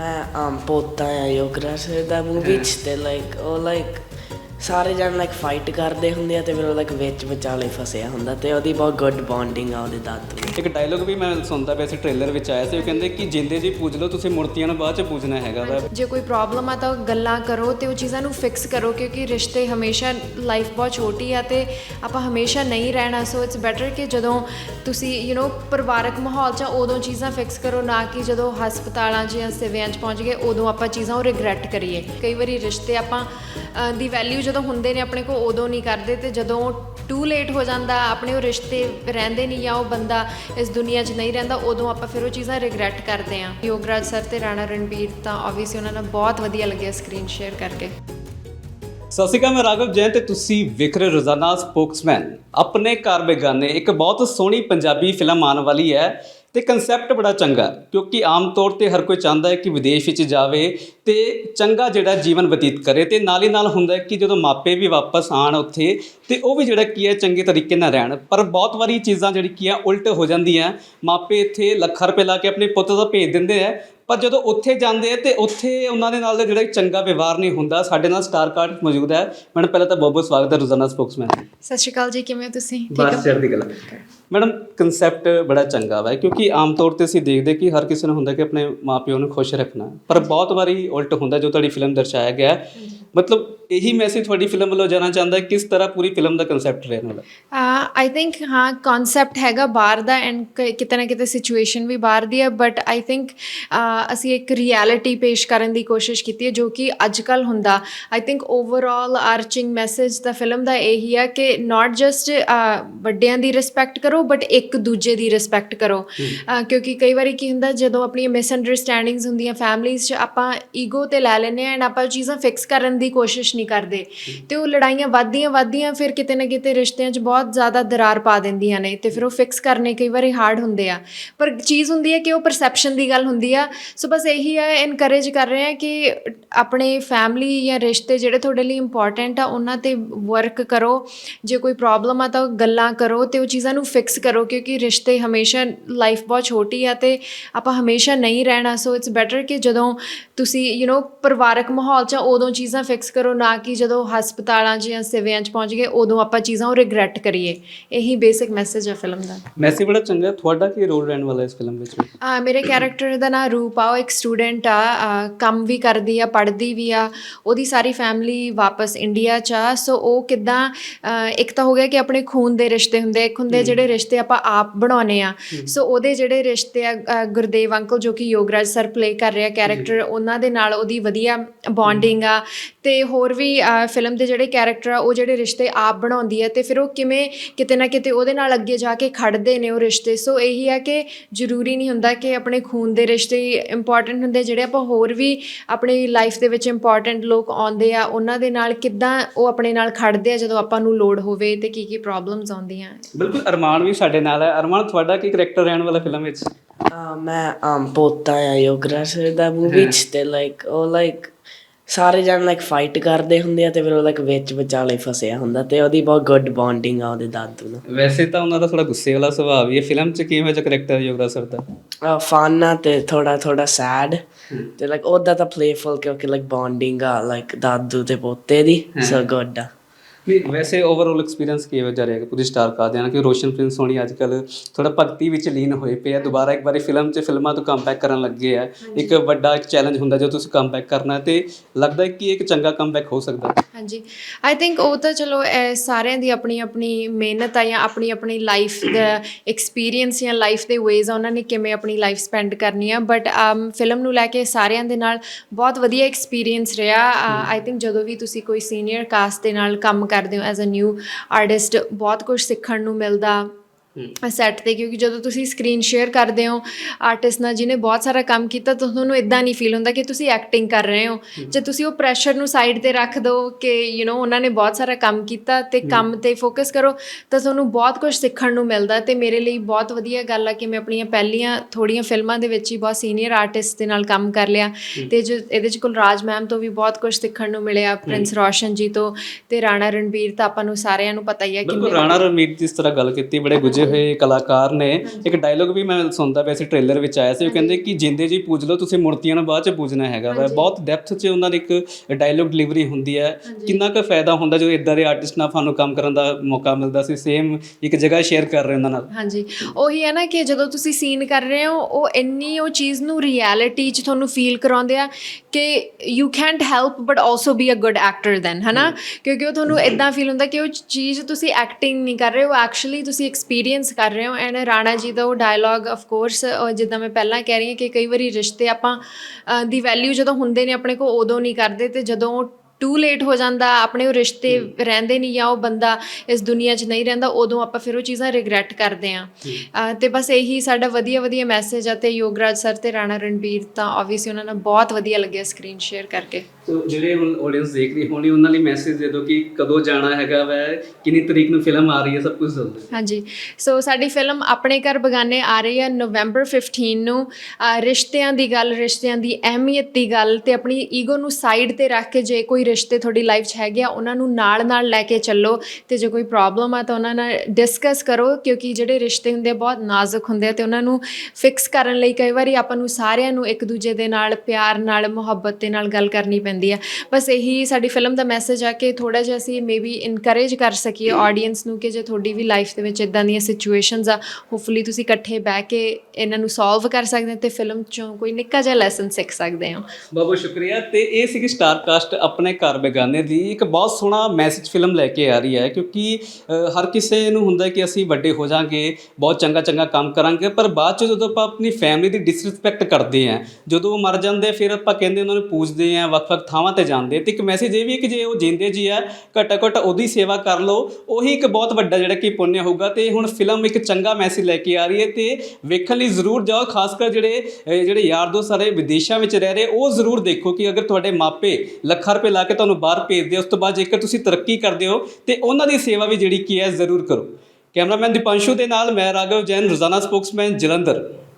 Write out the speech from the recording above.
ਮੈਂ um, ਪੋਤਾ ਆ ਯੋਗਰਾਜ ਦਾ ਮੂਵੀ ਚ ਤੇ ਲਾਈਕ ਉਹ ਲਾਈਕ ਸਾਰੇ ਜਣ ਲਾਈਕ ਫਾਈਟ ਕਰਦੇ ਹੁੰਦੇ ਆ ਤੇ ਫਿਰ ਉਹ ਲਾਈਕ ਵਿੱਚ ਵਿਚਾਲੇ ਫਸਿਆ ਹੁੰਦਾ ਤੇ ਉਹਦੀ ਬਹੁਤ ਗੁੱਡ ਬੌਂਡਿੰਗ ਆ ਉਹਦੇ ਦਾਦੂ ਨਾਲ ਇੱਕ ਡਾਇਲੋਗ ਵੀ ਮੈਂ ਸੁਣਦਾ ਪਿਆ ਸੀ ਟ੍ਰੇਲਰ ਵਿੱਚ ਆਇਆ ਸੀ ਉਹ ਕਹਿੰਦੇ ਕਿ ਜਿੰਦੇ ਜੀ ਪੂਜ ਲਓ ਤੁਸੀਂ ਮੂਰਤੀਆਂ ਨੂੰ ਬਾਅਦ ਚ ਪੂਜਣਾ ਹੈਗਾ ਵਾ। ਜੇ ਕੋਈ ਪ੍ਰੋਬਲਮ ਆ ਤਾਂ ਗੱਲਾਂ ਕਰੋ ਤੇ ਉਹ ਚੀਜ਼ਾਂ ਨੂੰ ਫਿਕਸ ਕਰੋ ਕਿਉਂਕਿ ਰਿਸ਼ਤੇ ਹਮੇਸ਼ਾ ਲਾਈਫ ਬਹੁਤ ਛੋਟੀ ਆ ਤੇ ਆਪਾਂ ਹਮੇਸ਼ਾ ਨਹੀਂ ਰਹਿਣਾ ਸੋ ਇਟਸ ਬੈਟਰ ਕਿ ਜਦੋਂ ਤੁਸੀਂ ਯੂ نو ਪਰਿਵਾਰਕ ਮਾਹੌਲ 'ਚ ਆ, ਉਦੋਂ ਚੀਜ਼ਾਂ ਫਿਕਸ ਕਰੋ ਨਾ ਕਿ ਜਦੋਂ ਹਸਪਤਾਲਾਂ 'ਚ ਜਾਂ ਸਿਵਿਆਂ 'ਚ ਪਹੁੰਚ ਗਏ ਉਦੋਂ ਆਪਾਂ ਚੀਜ਼ਾਂ ਉਹ ਰਿਗਰੈਟ ਕਰੀਏ। ਕਈ ਵਾਰੀ ਰਿਸ਼ਤੇ ਆਪਾਂ ਅ, ਦੀ ਵੈਲਿਊ ਜਦੋਂ ਹੁੰਦੇ ਨੇ ਆਪਣੇ ਕੋਲ ਉਦੋਂ ਨਹੀਂ ਕਰਦੇ ਤੇ ਜਦੋਂ ਟੂ ਲੇਟ ਹੋ ਜਾਂਦਾ ਆਪਣੇ ਉਹ ਰਿਸ਼ਤੇ ਰਹਿੰਦੇ ਨਹੀਂ ਜਾਂ ਉਹ ਬੰਦਾ ਇਸ ਦੁਨੀਆ 'ਚ ਨਹੀਂ ਰਹਿੰਦਾ ਉਦੋਂ ਆਪਾਂ ਫਿਰ ਉਹ ਚੀਜ਼ਾਂ ਰਿਗਰੈਟ ਕਰਦੇ ਆਂ ਯੋਗਰਾਜ ਸਰ ਤੇ ਰਾਣਾ ਰਣਬੀਰ ਤਾਂ ਆਬਵੀਅਸਲੀ ਉਹਨਾਂ ਨਾਲ ਬਹੁਤ ਵਧੀਆ ਲੱਗਿਆ ਸਕਰੀਨ ਸ਼ੇਅਰ ਕਰਕੇ। ਸਤਿ ਸ਼੍ਰੀ ਅਕਾਲ ਮੈਂ ਰਾਘਵ ਜੈਨ ਤੇ ਤੁਸੀਂ ਵੇਖ ਰਹੇ ਹੋ ਰੋਜ਼ਾਨਾ ਸਪੋਕਸਮੈਨ। ਆਪਣੇ ਘਰ ਬੇਗਾਨੇ ਇੱਕ ਬਹੁਤ ਸੋਹਣੀ ਪੰਜਾਬੀ ਫਿਲਮ ਆਉਣ ਵਾਲੀ ਹੈ। ਤੇ ਕਨਸੈਪਟ ਬੜਾ ਚੰਗਾ ਕਿਉਂਕਿ ਆਮ ਤੌਰ ਤੇ ਹਰ ਕੋਈ ਚਾਹੁੰਦਾ ਹੈ ਕਿ ਵਿਦੇਸ਼ ਵਿੱਚ ਜਾਵੇ ਤੇ ਚੰਗਾ ਜਿਹੜਾ ਜੀਵਨ ਬਤੀਤ ਕਰੇ ਤੇ ਨਾਲ ਹੀ ਨਾਲ ਹੁੰਦਾ ਹੈ ਕਿ ਜਦੋਂ ਮਾਪੇ ਵੀ ਵਾਪਸ ਆਣ ਉੱਥੇ ਤੇ ਉਹ ਵੀ ਜਿਹੜਾ ਕੀ ਹੈ, ਚੰਗੇ ਤਰੀਕੇ ਨਾਲ ਰਹਿਣ। ਪਰ ਬਹੁਤ ਵਾਰੀ ਚੀਜ਼ਾਂ ਜਿਹੜੀ ਕੀ ਹੈ, ਉਲਟ ਹੋ ਜਾਂਦੀਆਂ ਮਾਪੇ ਇੱਥੇ ਲੱਖਾਂ ਰੁਪਏ ਲਾ ਕੇ ਆਪਣੇ ਪੁੱਤ ਦਾ ਭੇਜ ਦਿੰਦੇ ਆ ਪਰ ਜਦੋਂ ਉੱਥੇ ਜਾਂਦੇ ਆ ਤੇ ਉੱਥੇ ਉਹਨਾਂ ਦੇ ਨਾਲ ਦਾ ਜਿਹੜਾ ਚੰਗਾ ਵਿਵਹਾਰ ਨਹੀਂ ਹੁੰਦਾ ਸਾਡੇ ਨਾਲ ਸਟਾਰ ਕਾਰਡ ਮੌਜੂਦ ਹੈ। ਮੈਡਮ ਪਹਿਲਾਂ ਤਾਂ ਬਹੁਤ ਬਹੁਤ ਸਵਾਗਤ ਹੈ ਰੋਜ਼ਾਨਾ ਸਪੋਕਸਮੈਨ ਸਤਿ ਸ਼੍ਰੀ ਅਕਾਲ ਜੀ ਕਿਵੇਂ ਹੋ ਤੁਸੀਂ? ਠੀਕ ਬਸ ਹੋ? ਚੜ੍ਹਦੀ ਕਲਾ ਮੈਡਮ ਕਨਸੈਪਟ ਬੜਾ ਚੰਗਾ ਵਾ ਕਿਉਂਕਿ ਆਮ ਤੌਰ ਤੇ ਅਸੀਂ ਦੇਖਦੇ ਕਿ ਹਰ ਕਿਸੇ ਨੂੰ ਹੁੰਦਾ ਕਿ ਆਪਣੇ ਮਾਪਿਓ ਨੂੰ ਖੁਸ਼ ਰੱਖਣਾ। ਪਰ ਬਹੁਤ ਵਾਰੀ ਉਲਟ ਹੁੰਦਾ ਜੋ ਤੁਹਾਡੀ ਫਿਲਮ ਦਰਸਾਇਆ ਗਿਆ ਹੈ। ਮਤਲਬ ਇਹੀ ਮੈਸੇਜ ਤੁਹਾਡੀ ਫਿਲਮ ਵੱਲੋਂ ਜਾਣਾ ਚਾਹੁੰਦਾ ਕਿਸ ਤਰ੍ਹਾਂ ਪੂਰੀ ਫਿਲਮ ਦਾ ਕਨਸੈਪਟ ਰਹਿਣ ਵਾਲਾ ਆਈ ਥਿੰਕ ਹਾਂ ਕਨਸੈਪਟ ਹੈਗਾ ਬਾਹਰ ਦਾ ਐਂਡ ਕਿਤੇ ਨਾ ਕਿਤੇ ਸਿਚੁਏਸ਼ਨ ਵੀ ਬਾਹਰ ਦੀ ਹੈ ਬਟ ਆਈ ਥਿੰਕ ਅਸੀਂ ਇੱਕ ਰਿਐਲਿਟੀ ਪੇਸ਼ ਕਰਨ ਦੀ ਕੋਸ਼ਿਸ਼ ਕੀਤੀ ਹੈ ਜੋ ਕਿ ਅੱਜ ਕੱਲ ਹੁੰਦਾ। I think overall arching message the film ਦਾ ਇਹੀ ਹੈ ਕਿ ਨਾਟ ਜਸਟ ਵੱਡਿਆਂ ਦੀ ਰਿਸਪੈਕਟ ਕਰੋ ਬਟ ਇੱਕ ਦੂਜੇ ਦੀ ਰਿਸਪੈਕਟ ਕਰੋ। ਕਿਉਂਕਿ ਕਈ ਵਾਰੀ ਕੀ ਹੁੰਦਾ ਜਦੋਂ ਆਪਣੀਆਂ ਮਿਸਅੰਡਰਸਟੈਂਡਿੰਗਸ ਹੁੰਦੀਆਂ ਫੈਮਲੀਜ਼ 'ਚ ਆਪਾਂ ਈਗੋ ਤੇ ਲੈ ਲੈਂਦੇ ਆ ਐਂਡ ਆਪਾਂ ਚੀਜ਼ਾਂ ਫਿਕਸ ਕਰਨ ਦੀ ਕੋਸ਼ਿਸ਼ ਨਹੀਂ ਕਰਦੇ ਤੇ ਉਹ ਲੜਾਈਆਂ ਵੱਧਦੀਆਂ ਵੱਧਦੀਆਂ ਫਿਰ ਕਿਤੇ ਨਾ ਕਿਤੇ ਰਿਸ਼ਤਿਆਂ 'ਚ ਬਹੁਤ ਜ਼ਿਆਦਾ ਦਰਾਰ ਪਾ ਦਿੰਦੀਆਂ ਨੇ ਤੇ ਫਿਰ ਉਹ ਫਿਕਸ ਕਰਨੇ ਕਈ ਵਾਰੀ ਹਾਰਡ ਹੁੰਦੇ ਆ। ਪਰ ਚੀਜ਼ ਹੁੰਦੀ ਹੈ ਕਿ ਉਹ ਪਰਸੈਪਸ਼ਨ ਦੀ ਗੱਲ ਹੁੰਦੀ ਆ। ਸੋ ਬਸ ਇਹੀ ਹੈ ਇਨਕਰੇਜ ਕਰ ਰਹੇ ਆ ਕਿ ਆਪਣੇ ਫੈਮਿਲੀ ਜਾਂ ਰਿਸ਼ਤੇ ਜਿਹੜੇ ਤੁਹਾਡੇ ਲਈ ਇੰਪੋਰਟੈਂਟ ਆ ਉਹਨਾਂ ਤੇ ਵਰਕ ਕਰੋ। ਜੇ ਕੋਈ ਪ੍ਰੋਬਲਮ ਆ ਤਾਂ ਗੱਲਾਂ ਕਰੋ ਤੇ ਉਹ ਚੀਜ਼ਾਂ ਨੂੰ ਫਿਕਸ ਕਰੋ ਕਿਉਂਕਿ ਰਿਸ਼ਤੇ ਹਮੇਸ਼ਾ ਲਾਈਫ ਬਹੁਤ ਛੋਟੀ ਆ ਤੇ ਆਪਾਂ ਹਮੇਸ਼ਾ ਨਹੀਂ ਰਹਿਣਾ। ਸੋ ਇਟਸ ਬੈਟਰ ਕਿ ਜਦੋਂ ਤੁਸੀਂ ਯੂ نو ਪਰਿਵਾਰਕ ਮਾਹੌਲ 'ਚ ਆ, ਉਦੋਂ ਚੀਜ਼ਾਂ ਫਿਕਸ ਕਰੋ ਨਾ ਕਿ ਜਦੋਂ ਹਸਪਤਾਲਾਂ 'ਚ ਜਾਂ ਸਿਵਿਆਂ 'ਚ ਪਹੁੰਚ ਗਏ ਉਦੋਂ ਆਪਾਂ ਚੀਜ਼ਾਂ ਉਹ ਰਿਗਰੈਟ ਕਰੀਏ। ਇਹੀ ਬੇਸਿਕ ਮੈਸੇਜ ਹੈ ਫਿਲਮ ਦਾ। ਮੈਸੇਜ ਬੜਾ ਚੰਗਾ। ਤੁਹਾਡਾ ਕੀ ਰੋਲ ਰਹਿਣ ਵਾਲਾ ਇਸ ਫਿਲਮ ਵਿੱਚ? ਆ ਮੇਰੇ ਕੈਰੈਕਟਰ ਦਾ ਨਾਂ ਰੂਪ ਆ। ਉਹ ਇੱਕ ਸਟੂਡੈਂਟ ਆ। ਕੰਮ ਵੀ ਕਰਦੀ ਆ ਪੜ੍ਹਦੀ ਵੀ ਆ। ਉਹਦੀ ਸਾਰੀ ਫੈਮਿਲੀ ਵਾਪਸ ਇੰਡੀਆ ਚ ਆ। ਸੋ ਉਹ ਕਿਦਾਂ ਇੱਕ ਤਾਂ ਹੋ ਗਿਆ ਕਿ ਆਪਣੇ ਖੂਨ ਦੇ ਰਿਸ਼ਤੇ ਹੁੰਦੇ ਇੱਕ ਹੁੰਦੇ ਜਿਹੜੇ ਰਿਸ਼ਤੇ ਆਪਾਂ ਆਪ ਬਣਾਉਨੇ ਆ। ਸੋ ਉਹਦੇ ਜਿਹੜੇ ਰਿਸ਼ਤੇ ਆ ਗੁਰਦੇਵ ਅੰਕਲ ਜੋ ਕਿ ਯੋਗਰਾਜ ਸਰ ਪਲੇ ਕਰ ਰਿਹਾ ਕੈਰੈਕਟਰ ਉਹਨਾਂ ਦੇ ਨਾਲ ਉਹਦੀ ਵਧੀਆ ਬੌਂਡਿੰਗ ਆ। ਤੇ ਹੋਰ ਵੀ ਫਿਲਮ ਦੇ ਜਿਹੜੇ ਕੈਰੈਕਟਰ ਆ ਉਹ ਜਿਹੜੇ ਰਿਸ਼ਤੇ ਆਪ ਬਣਾਉਂਦੀ ਹੈ ਤੇ ਫਿਰ ਉਹ ਕਿਵੇਂ ਕਿਤੇ ਨਾ ਕਿਤੇ ਉਹਦੇ ਨਾਲ ਅੱਗੇ ਜਾ ਕੇ ਖੜਦੇ ਨੇ ਉਹ ਰਿਸ਼ਤੇ। ਸੋ ਇਹੀ ਹੈ ਕਿ ਜ਼ਰੂਰੀ ਨਹੀਂ ਹੁੰਦਾ ਕਿ ਆਪਣੇ ਖੂਨ ਦੇ ਰਿਸ਼ਤੇ ਇੰਪੋਰਟੈਂਟ ਹੁੰਦੇ ਜਿਹੜੇ ਆਪਾਂ ਹੋਰ ਵੀ ਆਪਣੀ ਲਾਈਫ ਦੇ ਵਿੱਚ ਇੰਪੋਰਟੈਂਟ ਲੋਕ ਆਉਂਦੇ ਆ ਉਹਨਾਂ ਦੇ ਨਾਲ ਕਿੱਦਾਂ ਉਹ ਆਪਣੇ ਨਾਲ ਖੜਦੇ ਆ ਜਦੋਂ ਆਪਾਂ ਨੂੰ ਲੋੜ ਹੋਵੇ ਤੇ ਕੀ ਕੀ ਪ੍ਰੋਬਲਮਸ ਆਉਂਦੀਆਂ। ਬਿਲਕੁਲ ਅਰਮਾਨ ਵੀ ਸਾਡੇ ਨਾਲ ਹੈ। ਅਰਮਾਨ ਤੁਹਾਡਾ ਕੀ ਕਰੈਕਟਰ ਰਹਿਣ ਵਾਲਾ ਫਿਲਮ ਵਿੱਚ? ਮੈਂ ਪੋਤਾ ਆ ਯੋਗਰਾਜ ਦਾ ਮੂਵੀ ਚ ਤੇ ਲਾਈਕ ਉਹ ਲਾਈਕ ਸਾਰੇ ਜਣ ਲਾਈਕ ਫਾਈਟ ਕਰਦੇ ਹੁੰਦੇ ਆ ਤੇ ਫਿਰ ਉਹ ਲਾਈਕ ਵਿੱਚ ਵਿਚਾਲੇ ਫਸਿਆ ਹੁੰਦਾ ਤੇ ਉਹਦੀ ਬਹੁਤ ਗੁੱਡ ਬੌਂਡਿੰਗ ਆ ਉਹਦੇ ਦਾਦੂ ਨਾਲ। ਵੈਸੇ ਤਾਂ ਉਹਨਾਂ ਦਾ ਥੋੜਾ ਗੁੱਸੇ ਵਾਲਾ ਸੁਭਾਅ ਵੀ ਹੈ। ਫਿਲਮ 'ਚ ਕਿਵੇਂ ਜਿਹਾ ਕਰੈਕਟਰ ਯੋਗਰਾ ਸਰ ਦਾ? ਫਨ ਆ ਤੇ ਥੋੜਾ ਥੋੜਾ ਸੈਡ ਤੇ ਲਾਈਕ ਉਹਦਾ ਤਾਂ ਪਲੇਫੁਲ ਕਿਉਂਕਿ ਲਾਈਕ ਬੌਂਡਿੰਗ ਆ ਲਾਈਕ ਦਾਦੂ ਤੇ ਪੋਤੇ ਦੀ ਸੋ ਗੁੱਡ ਆ। ਨਹੀਂ ਵੈਸੇ ਓਵਰਆਲ ਐਕਸਪੀਰੀਅੰਸ ਕਿਵੇਂ ਜਾ ਰਿਹਾ ਪੂਰੀ ਸਟਾਰ ਕਾ ਦੇਣਾ ਕਿ ਰੋਸ਼ਨ ਪ੍ਰਿੰਸ ਹੋਣੀ ਅੱਜ ਕੱਲ ਥੋੜਾ ਭਗਤੀ ਵਿੱਚ ਲੀਨ ਹੋਏ ਪਏ ਆ। ਦੁਬਾਰਾ ਇੱਕ ਵਾਰੀ ਫਿਲਮ 'ਚ ਫਿਲਮਾਂ ਤੋਂ ਕਮਬੈਕ ਕਰਨ ਲੱਗੇ ਆ। ਇੱਕ ਵੱਡਾ ਇੱਕ ਚੈਲੰਜ ਹੁੰਦਾ ਜੋ ਤੁਸੀਂ ਕਮਬੈਕ ਕਰਨਾ ਹੈ ਤੇ ਲੱਗਦਾ ਹੈ ਕਿ ਇੱਕ ਚੰਗਾ ਕਮਬੈਕ ਹੋ ਸਕਦਾ ਹੈ। ਹਾਂਜੀ। ਆਈ ਥਿੰਕ ਉਹ ਤਾਂ ਚਲੋ ਸਾਰਿਆਂ ਦੀ ਆਪਣੀ ਆਪਣੀ ਮਿਹਨਤ ਆ ਜਾਂ ਆਪਣੀ ਆਪਣੀ ਲਾਈਫ ਦਾ ਐਕਸਪੀਰੀਅੰਸ ਜਾਂ ਲਾਈਫ ਦੇ ਵੇਜ਼ ਆ ਉਹਨਾਂ ਨੇ ਕਿਵੇਂ ਆਪਣੀ ਲਾਈਫ ਸਪੈਂਡ ਕਰਨੀ ਆ। ਬਟ ਫਿਲਮ ਨੂੰ ਲੈ ਕੇ ਸਾਰਿਆਂ ਦੇ ਨਾਲ ਬਹੁਤ ਵਧੀਆ ਐਕਸਪੀਰੀਅੰਸ ਰਿਹਾ। ਆਈ ਥਿੰਕ ਜਦੋਂ ਵੀ ਤੁਸੀਂ ਕੋਈ ਸੀਨੀਅਰ ਕਾਸਟ ਦੇ ਨਾਲ ਕੰਮ ਕਰਦੇ ਹੋ ਐਜ਼ ਅ ਨਿਊ ਆਰਟਿਸਟ ਬਹੁਤ ਕੁਝ ਸਿੱਖਣ ਨੂੰ ਮਿਲਦਾ ਸੈੱਟ ਤੇ ਕਿਉਂਕਿ ਜਦੋਂ ਤੁਸੀਂ ਸਕਰੀਨ ਸ਼ੇਅਰ ਕਰਦੇ ਹੋ ਆਰਟਿਸਟ ਨਾਲ ਜਿਹਨੇ ਬਹੁਤ ਸਾਰਾ ਕੰਮ ਕੀਤਾ ਤਾਂ ਤੁਹਾਨੂੰ ਇਦਾਂ ਨਹੀਂ ਫੀਲ ਹੁੰਦਾ ਕਿ ਤੁਸੀਂ ਐਕਟਿੰਗ ਕਰ ਰਹੇ ਹੋ। ਜੇ ਤੁਸੀਂ ਉਹ ਪ੍ਰੈਸ਼ਰ ਨੂੰ ਸਾਈਡ ਤੇ ਰੱਖ ਦਿਓ ਕਿ ਯੂ نو ਉਹਨਾਂ ਨੇ ਬਹੁਤ ਸਾਰਾ ਕੰਮ ਕੀਤਾ ਤੇ ਕੰਮ ਤੇ ਫੋਕਸ ਕਰੋ ਤਾਂ ਤੁਹਾਨੂੰ ਬਹੁਤ ਕੁਝ ਸਿੱਖਣ ਨੂੰ ਮਿਲਦਾ ਤੇ ਮੇਰੇ ਲਈ ਬਹੁਤ ਵਧੀਆ ਗੱਲ ਆ ਕਿ ਮੈਂ ਆਪਣੀਆਂ ਪਹਿਲੀਆਂ ਥੋੜੀਆਂ ਫਿਲਮਾਂ ਦੇ ਵਿੱਚ ਹੀ ਬਹੁਤ ਸੀਨੀਅਰ ਆਰਟਿਸਟ ਦੇ ਨਾਲ ਕੰਮ ਕਰ ਲਿਆ ਤੇ ਜੋ ਇਹਦੇ ਚ ਕੁਲਰਾਜ ਮੈਮ ਤੋਂ ਵੀ ਬਹੁਤ ਕੁਝ ਸਿੱਖਣ ਨੂੰ ਮਿਲਿਆ ਪ੍ਰਿੰਸ ਰੋਸ਼ਨ ਜੀ ਤੋਂ ਤੇ ਰਾਣਾ ਰਣਬੀਰ ਤਾਂ ਆਪਾਂ ਨੂੰ ਸਾਰਿਆਂ ਨੂੰ ਪਤਾ ਹੀ ਹੈ ਬਿਲਕੁਲ ਕਿੰਨੇ ਰਾਣਾ ਰਣਵੀਰ ਜਿਸ ਤਰ੍ਹਾਂ ਗੱਲ ਕੀਤੀ ਬੜੇ ਗੁੱਝੇ ਸੱਜੇ ਹੋਏ ਕਲਾਕਾਰ ਨੇ। ਇੱਕ ਡਾਇਲੋਗ ਵੀ ਮੈਂ ਸੁਣਦਾ ਵੈਸੇ ਟ੍ਰੇਲਰ ਵਿੱਚ ਆਇਆ ਸੀ। ਉਹ ਕਹਿੰਦੇ ਕਿ ਜਿੰਦੇ ਜੀ ਪੂਜ ਲਓ ਤੁਸੀਂ ਮੂਰਤੀਆਂ ਨੂੰ ਬਾਅਦ ਚ ਪੂਜਣਾ ਹੈਗਾ ਵਾ। ਬਹੁਤ ਡੈਪਥ 'ਚ ਉਹਨਾਂ ਦੀ ਇੱਕ ਡਾਇਲੋਗ ਡਿਲੀਵਰੀ ਹੁੰਦੀ ਹੈ। ਕਿੰਨਾ ਕੁ ਫਾਇਦਾ ਹੁੰਦਾ ਜਦੋਂ ਇਦਾਂ ਦੇ ਆਰਟਿਸਟ ਨਾਲ ਤੁਹਾਨੂੰ ਕੰਮ ਕਰਨ ਦਾ ਮੌਕਾ ਮਿਲਦਾ ਸੀ? ਸੇਮ ਇੱਕ ਜਗ੍ਹਾ ਸ਼ੇਅਰ ਕਰ ਰਹੇ ਉਹਨਾਂ ਨਾਲ। ਹਾਂਜੀ। ਉਹੀ ਹੈ ਨਾ ਕਿ ਜਦੋਂ ਤੁਸੀਂ ਸੀਨ ਕਰ ਰਹੇ ਹੋ ਉਹ ਇੰਨੀ ਉਹ ਚੀਜ਼ ਨੂੰ ਰਿਐਲਿਟੀ 'ਚ ਤੁਹਾਨੂੰ ਫੀਲ ਕਰਾਉਂਦੇ ਆ ਕਿ you can't help but also be a good actor then ਹਨਾ? ਕਿਉਂਕਿ ਉਹ ਤੁਹਾਨੂੰ ਇਦਾਂ ਫੀਲ ਹੁੰਦਾ ਕਿ ਉਹ ਚੀਜ਼ ਤੁਸੀਂ ਐਕਟਿੰਗ ਨਹੀਂ ਕਰ ਰਹੇ ਹੋ ਐਕਚੁਅਲੀ ਤੁਸੀਂ ਐਕਸਪੀਰੀਅੰਸ ਕਰ ਰਹੇ ਹੋ ਐਂਡ ਰਾਣਾ ਜੀ ਦਾ ਉਹ ਡਾਇਲੌਗ ਆਫ ਕੋਰਸ ਜਿੱਦਾਂ ਮੈਂ ਪਹਿਲਾਂ ਕਹਿ ਰਹੀ ਹਾਂ ਕਿ ਕਈ ਵਾਰੀ ਰਿਸ਼ਤੇ ਆਪਾਂ ਦੀ ਵੈਲਿਊ ਜਦੋਂ ਹੁੰਦੇ ਨੇ ਆਪਣੇ ਕੋਲ ਉਦੋਂ ਨਹੀਂ ਕਰਦੇ ਤੇ ਜਦੋਂ ਟੂ ਲੇਟ ਹੋ ਜਾਂਦਾ ਆਪਣੇ ਉਹ ਰਿਸ਼ਤੇ ਰਹਿੰਦੇ ਨਹੀਂ ਜਾਂ ਉਹ ਬੰਦਾ ਇਸ ਦੁਨੀਆ 'ਚ ਨਹੀਂ ਰਹਿੰਦਾ ਉਦੋਂ ਆਪਾਂ ਫਿਰ ਉਹ ਚੀਜ਼ਾਂ ਰਿਗਰੈਟ ਕਰਦੇ ਆ ਤੇ ਬਸ ਇਹੀ ਸਾਡਾ ਵਧੀਆ ਵਧੀਆ ਮੈਸੇਜ ਆ ਤੇ ਯੋਗਰਾਜ ਸਰ ਤੇ ਰਾਣਾ ਰਣਬੀਰ ਤਾਂ ਆਬਵੀਅਸਲੀ ਉਹਨਾਂ ਨੂੰ ਬਹੁਤ ਵਧੀਆ ਲੱਗਿਆ ਸਕਰੀਨ ਸ਼ੇਅਰ ਕਰਕੇ। ਸੋ ਜਿਹੜੇ ਹੁਣ ਆਡੀਅנס ਦੇਖ ਰਹੀ ਹੋਣੀ, ਉਹਨਾਂ ਲਈ ਮੈਸੇਜ ਦੇ ਦਿਓ ਕਿ ਕਦੋਂ ਜਾਣਾ ਹੈਗਾ ਵੈ, ਕਿੰਨੀ ਤਰੀਕ ਨੂੰ ਫਿਲਮ ਆ ਰਹੀ ਹੈ, ਸਭ ਕੁਝ ਦੱਸ ਦਿਓ। ਹਾਂਜੀ। ਸੋ ਸਾਡੀ ਫਿਲਮ ਆਪਣੇ ਘਰ ਬਗਾਨੇ ਆ ਰਹੀ ਹੈ ਨਵੰਬਰ 15 ਨੂੰ। ਅਹ ਰਿਸ਼ਤਿਆਂ ਦੀ ਗੱਲ, ਰਿਸ਼ਤਿਆਂ ਦੀ ਅਹਿਮੀਅਤ ਦੀ ਗੱਲ ਤੇ ਆਪਣੀ ਈਗੋ ਨੂੰ ਸਾਈਡ ਤੇ ਰੱਖ ਕੇ ਜੇ ਕੋਈ ਰਿਸ਼ਤੇ ਤੁਹਾਡੀ ਲਾਈਫ 'ਚ ਹੈਗੇ ਆ, ਉਹਨਾਂ ਨੂੰ ਨਾਲ ਨਾਲ ਲੈ ਕੇ ਚੱਲੋ ਤੇ ਜੇ ਕੋਈ ਪ੍ਰੋਬਲਮ ਆ ਤਾਂ ਉਹਨਾਂ ਨਾਲ ਡਿਸਕਸ ਕਰੋ ਕਿਉਂਕਿ ਜਿਹੜੇ ਰਿਸ਼ਤੇ ਹੁੰਦੇ ਆ ਬਹੁਤ ਨਾਜ਼ੁਕ ਹੁੰਦੇ ਆ ਤੇ ਉਹਨਾਂ ਨੂੰ ਫਿਕਸ ਕਰਨ ਲਈ ਕਈ ਵਾਰੀ ਆਪਾਂ ਨੂੰ ਸਾਰਿਆਂ ਨੂੰ ਇੱਕ ਦੂਜੇ ਦੇ ਨਾਲ ਪਿਆਰ ਨਾਲ, ਮੁਹੱਬਤ ਦੇ ਨਾਲ ਗੱਲ ਕਰਨੀ ਪੈਂਦੀ ਆ। ਬਸ ਇਹੀ ਸਾਡੀ ਫਿਲਮ ਦਾ ਮੈਸੇਜ ਆ ਕਿ ਥੋੜਾ ਜਿਹਾ ਅਸੀਂ ਮੇਬੀ ਇਨਕਰੇਜ ਕਰ ਸਕੀਏ ਆਡੀਅנס ਨੂੰ ਕਿ ਜੇ ਤੁਹਾਡੀ ਵੀ ਲਾਈਫ ਦੇ ਵਿੱਚ ਇਦਾਂ ਦੀਆਂ ਸਿਚੁਏਸ਼ਨਸ ਆ ਹੋਪਫੁਲੀ ਤੁਸੀਂ ਇਕੱਠੇ ਬਹਿ ਕੇ ਇਹਨਾਂ ਨੂੰ ਸੋਲਵ ਕਰ ਸਕਦੇ ਹੋ ਤੇ ਫਿਲਮ ਚੋਂ ਕੋਈ ਨਿੱਕਾ ਜਿਹਾ ਲੈਸਨ ਸਿੱਖ ਸਕਦੇ ਹੋ। ਬਹੁਤ ਸ਼ੁਕਰੀਆ। ਤੇ ਇਹ ਸੀਗੀ ਸਟਾਰ ਕਾਸਟ ਆਪਣੇ ਘਰ ਬੇਗਾਨੇ ਦੀ ਇੱਕ ਬਹੁਤ ਸੋਹਣਾ ਮੈਸੇਜ ਫਿਲਮ ਲੈ ਕੇ ਆ ਰਹੀ ਹੈ ਕਿਉਂਕਿ ਹਰ ਕਿਸੇ ਨੂੰ ਹੁੰਦਾ ਕਿ ਅਸੀਂ ਵੱਡੇ ਹੋ ਜਾਾਂਗੇ, ਬਹੁਤ ਚੰਗਾ ਚੰਗਾ ਕੰਮ ਕਰਾਂਗੇ, ਪਰ ਬਾਅਦ ਚ ਜਦੋਂ ਆਪਾਂ ਆਪਣੀ ਫੈਮਿਲੀ ਦੀ ਡਿਸਰਿਸਪੈਕਟ ਕਰਦੇ ਆਂ ਜਦੋਂ ਉਹ ਮਰ ਜਾਂਦੇ ਫਿਰ ਆਪਾਂ ਕਹਿੰਦੇ ਉਹਨਾਂ ਨੂੰ ਪੂਜਦੇ ਆਂ ਵੱਖ-ਵੱਖ ਥਾਵਾਂ ਤੇ ਜਾਂਦੇ ਤੇ ਇੱਕ ਮੈਸੇਜ ਇਹ ਵੀ ਹੈ ਕਿ ਜੇ ਉਹ ਜਿੰਦੇ ਜੀ ਆ ਘੱਟੋ ਘੱਟ ਉਹਦੀ ਸੇਵਾ ਕਰ ਲਓ। ਉਹੀ ਇੱਕ ਬਹੁਤ ਵੱਡਾ ਜਿਹੜਾ ਕਿ ਪੁੰਨ ਹੋਊਗਾ ਤੇ ਹੁਣ ਫਿਲਮ ਇੱਕ ਚੰਗਾ ਮੈਸੇਜ ਲੈ ਕੇ ਆ ਰਹੀ ਹੈ ਤੇ ਵੇਖਣ ਲਈ ਜ਼ਰੂਰ ਜਾਓ, ਖਾਸ ਕਰ ਜਿਹੜੇ ਜਿਹੜੇ ਯਾਰ ਦੋਸਤ ਸਾਰੇ ਵਿਦੇਸ਼ਾਂ ਵਿੱਚ ਰਹਿ ਰਹੇ, ਉਹ ਜ਼ਰੂਰ ਦੇਖੋ ਕਿ ਅਗਰ ਤੁਹਾਡੇ ਮਾਪੇ ਲੱਖਾਂ ਰੁਪਏ ਲਾ ਕੇ ਤੁਹਾਨੂੰ ਬਾਹਰ ਭੇਜਦੇ, ਉਸ ਤੋਂ ਬਾਅਦ ਜੇਕਰ ਤੁਸੀਂ ਤਰੱਕੀ ਕਰਦੇ ਹੋ, ਤੇ ਉਹਨਾਂ ਦੀ ਸੇਵਾ ਵੀ ਜਿਹੜੀ ਕੀ ਹੈ ਜ਼ਰੂਰ ਕਰੋ। ਕੈਮਰਾਮੈਨ ਦੀਪਾਂਸ਼ੂ ਦੇ ਨਾਲ, ਮੈਂ ਰਾਘਵ ਜੈਨ, ਰੋਜ਼ਾਨਾ ਸਪੋਕਸਮੈਨ, ਜਲੰਧਰ।